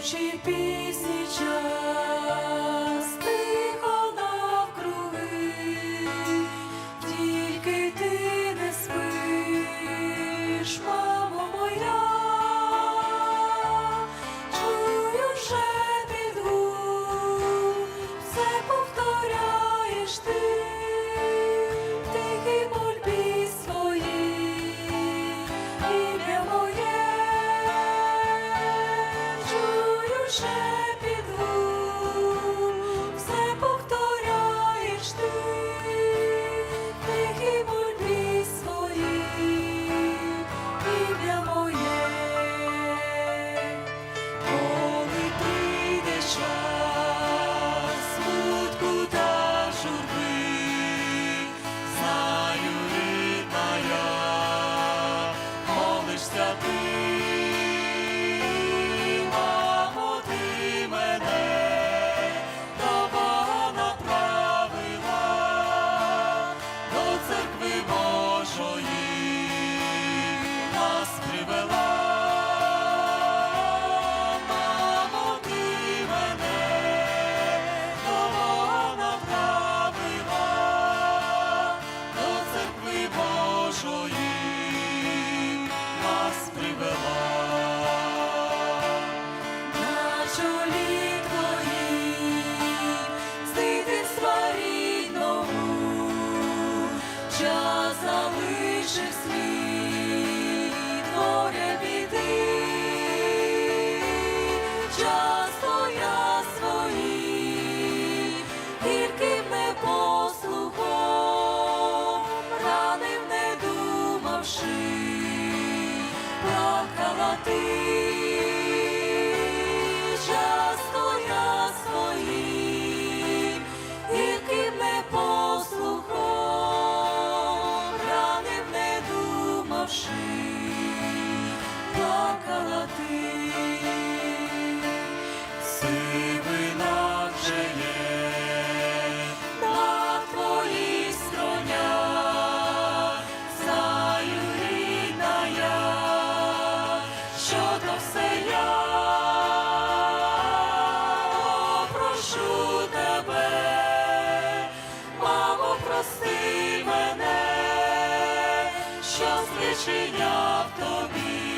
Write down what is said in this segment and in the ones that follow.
співаючи пісні. час залишив слід моря біди, часто я своїм гірким непослухом, ранив, не думавши, плакала ти. плакала ти, сивина на твоїх стронях, знаю я, що то все я. Прошу тебе, мамо, прости мене, що спричиняв тобі.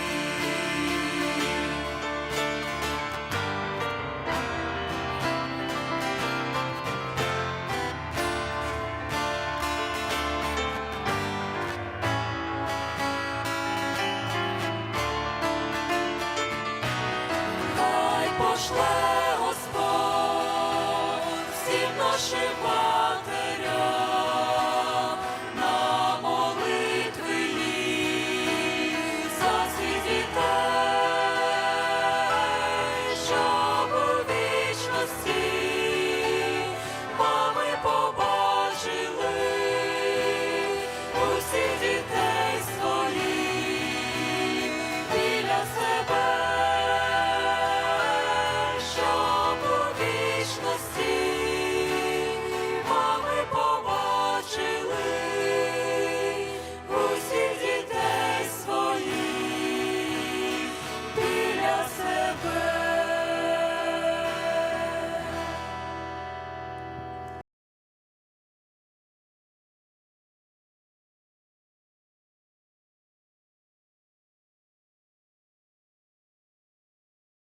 пошле Господь всім нашим матерям на молитви їх за.